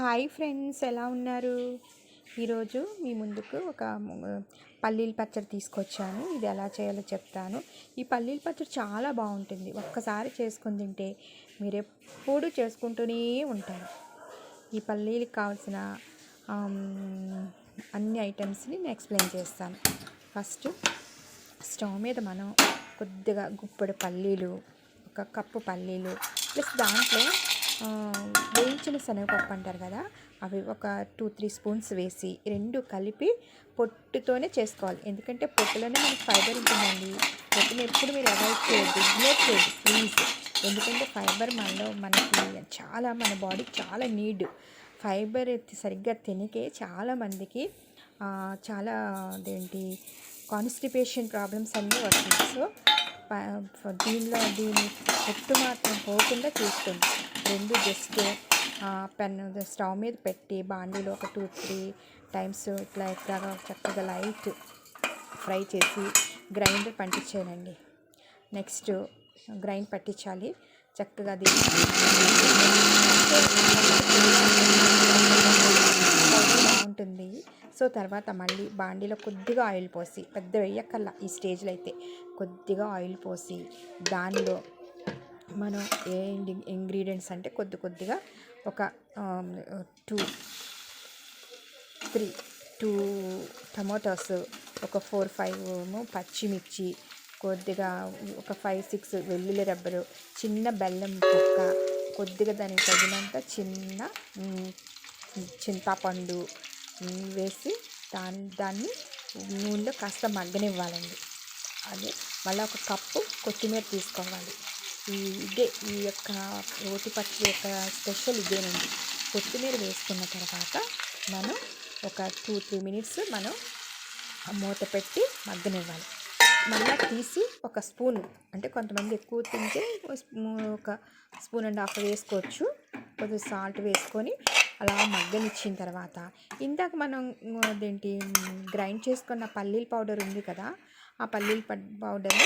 Hi friends ఎలా ఉన్నారు? ఈరోజు మీ ముందుకు ఒక పల్లీల పచ్చడి తీసుకొచ్చాను. ఇది ఎలా చేయాలో చెప్తాను. ఈ పల్లీల పచ్చడి చాలా బాగుంటుంది. ఒక్కసారి చేసుకుని తింటే మీరు ఎప్పుడు చేసుకుంటూనే ఉంటారు. ఈ పల్లీలకు కావాల్సిన అన్ని ఐటమ్స్ని నేను ఎక్స్ప్లెయిన్ చేస్తాను. ఫస్ట్ స్టవ్ మీద మనం కొద్దిగా గుప్పడి పల్లీలు ఒక కప్పు పల్లీలు ప్లస్ దాంట్లో వేయించిన శనగపప్పు అంటారు కదా అవి ఒక టూ త్రీ స్పూన్స్ వేసి రెండు కలిపి పొట్టుతోనే చేసుకోవాలి. ఎందుకంటే పొట్టులోనే మనకి ఫైబర్ ఉంటుందండి. పొట్టుని ఎప్పుడు మీరు అవాయిడ్ చేయొద్దు. ఇగ్నోర్ చేయొద్దు ప్లీజ్ ఎందుకంటే ఫైబర్ మనలో మనకి చాలా మన బాడీకి చాలా నీడ్ ఫైబర్ సరిగ్గా తినకే చాలామందికి చాలా అదేంటి కాన్స్టిపేషన్ ప్రాబ్లమ్స్ అన్నీ వస్తుంది సో దీనిలో దీని పొట్టు మాత్రం పోకుండా చూస్తుంది రెండు జస్ట్ పెన్ స్టవ్ మీద పెట్టి బాండీలో ఒక టూ త్రీ టైమ్స్ ఇట్లా ఎట్లాగా చక్కగా లైట్ ఫ్రై చేసి గ్రైండర్ పండించానండి. నెక్స్ట్ గ్రైండ్ పట్టించాలి. చక్కగా అది బాగుంటుంది సో తర్వాత మళ్ళీ బాండీలో కొద్దిగా ఆయిల్ పోసి పెద్ద వెయ్యక్కల్లా ఈ స్టేజ్లో అయితే కొద్దిగా ఆయిల్ పోసి దానిలో మనం ఏ ఇంగ్రీడియంట్స్ అంటే కొద్ది కొద్దిగా ఒక టూ త్రీ టూ టమాటోస్ ఒక ఫోర్ ఫైవ్ పచ్చిమిర్చి కొద్దిగా ఒక ఫైవ్ సిక్స్ వెల్లుల్లి రబ్బరు చిన్న బెల్లం ముక్క కొద్దిగా దానికి తగినంత చిన్న చింతపండు వేసి దాని దాన్ని నూనెలో కాస్త మగ్గనివ్వాలండి. అదే మళ్ళీ ఒక కప్పు కొత్తిమీర తీసుకోవాలి. ఇదే ఈ యొక్క రోటి పచ్చడి యొక్క స్పెషల్ ఇదేనండి. కొత్తిమీర వేసుకున్న తర్వాత మనం ఒక టూ త్రీ మినిట్స్ మనం మూత పెట్టి మగ్గనివ్వాలి. మళ్ళీ తీసి ఒక స్పూన్ అంటే కొంతమంది ఎక్కువ తింటే ఒక స్పూన్ అండ్ హాఫ్ వేసుకోవచ్చు. కొద్దిగా సాల్ట్ వేసుకొని అలా మగ్గనిచ్చిన తర్వాత ఇందాక మనం అదేంటి గ్రైండ్ చేసుకున్న పల్లీల పౌడర్ ఉంది కదా ఆ పల్లీల పౌడర్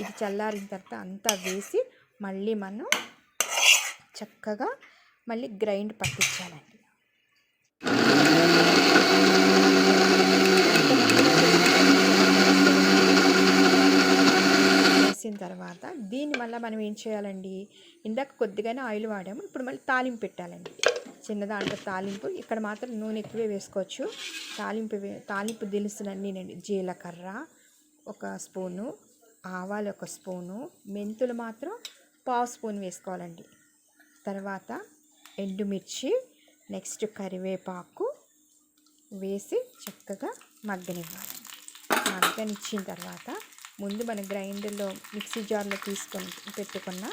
ఇది చల్లారిన తర్వాత అంతా వేసి మళ్ళీ మనం చక్కగా మళ్ళీ గ్రైండ్ పట్టించాలండి. వేసిన తర్వాత దీని మళ్ళీ మనం ఏం చేయాలండి? ఇందాక కొద్దిగానే ఆయిల్ వాడాము ఇప్పుడు మళ్ళీ తాలింపు పెట్టాలండి. చిన్న దాంట్లో తాలింపు ఇక్కడ మాత్రం నూనె ఎక్కువే వేసుకోవచ్చు. తాలింపు తాలింపు దినుసులన్నీ జీలకర్ర ఒక స్పూను ఆవాలు ఒక స్పూను మెంతులు మాత్రం పావు స్పూన్ వేసుకోవాలండి. తర్వాత ఎండుమిర్చి నెక్స్ట్ కరివేపాకు వేసి చక్కగా మగ్గనివ్వాలి. మగ్గనిచ్చిన తర్వాత ముందు మన గ్రైండర్లో మిక్సీ జార్లో తీసుకొని పెట్టుకున్న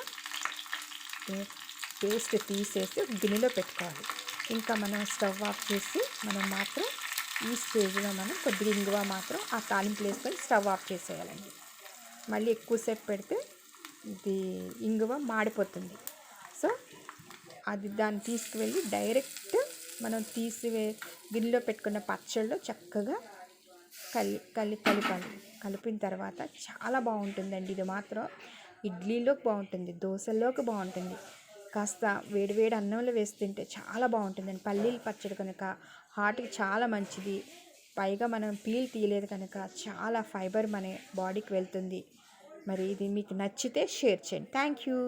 పేస్ట్ తీసేసి గిన్నెలో పెట్టుకోవాలి. ఇంకా మనం స్టవ్ ఆఫ్ చేసి మనం మాత్రం ఈ స్టేజ్లో మనం కొద్దిగా ఇంగువ మాత్రం ఆ తాలింపు వేసుకొని స్టవ్ ఆఫ్ చేసేయాలండి. మళ్ళీ ఎక్కువసేపు పెడితే ఇది ఇంగువ మాడిపోతుంది. సో అది దాన్ని తీసుకువెళ్ళి డైరెక్ట్ మనం తీసివే గిన్నెలో పెట్టుకున్న పచ్చళ్ళు చక్కగా కలి కలి కలిపాలి. కలిపిన తర్వాత చాలా బాగుంటుందండి. ఇది మాత్రం ఇడ్లీలోకి బాగుంటుంది దోశల్లోకి బాగుంటుంది. కాస్త వేడివేడి అన్నంలో వేసి తింటే చాలా బాగుంటుందండి. పల్లీలు పచ్చడి కనుక హార్ట్కి చాలా మంచిది. పైగా మనం పీల్ తీయలేదు కనుక చాలా ఫైబర్ మన బాడీకి వెళ్తుంది. మరి ఇది మీకు నచ్చితే షేర్ చేయండి. Thank you.